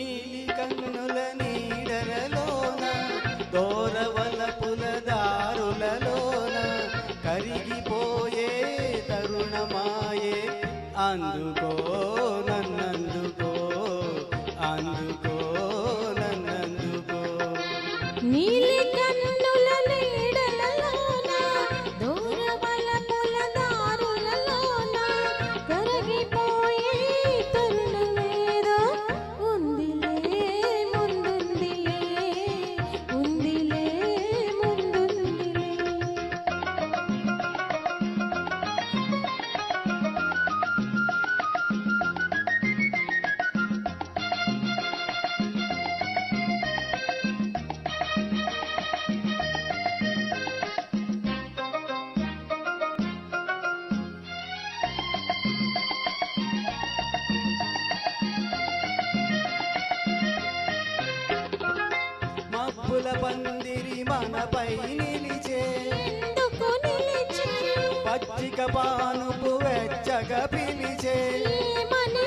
ನೀಲಿ ಕಂಗನ పందిరి మనపై నిలిచే. పచ్చిక పానుపు వెచ్చగా పిలిచే. ఏమని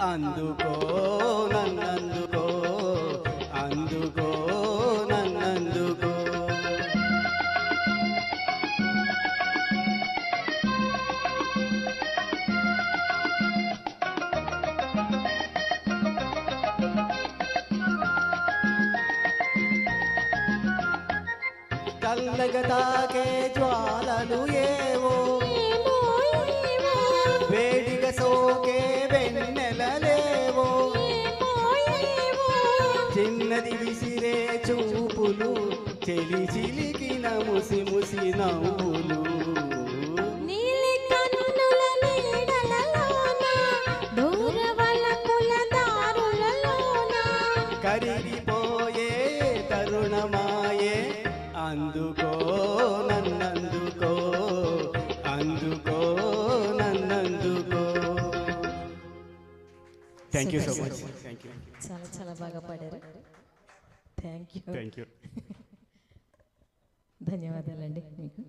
అందుకో నన్నందుకో అందుకో నన్నందుకో. చల్లగా తాకే జ్వాలలు ఏవో వేడిగా సోకే చిన్నది విసిరే చూపులు చెలి చిలికిన ముసి ముసి నవ్వులు. నీలి కన్నుల నీడలలోన దూరవలపుల దారులలోన? కరిగిపోయే తరుణమాయే అందుకో నన్నందుకో అందుకో నన్నందుకో. Thank you so much thank you చాలా చాలా బాగా పాడారు. థ్యాంక్ యూ థ్యాంక్ యూ ధన్యవాదాలండి. మీకు.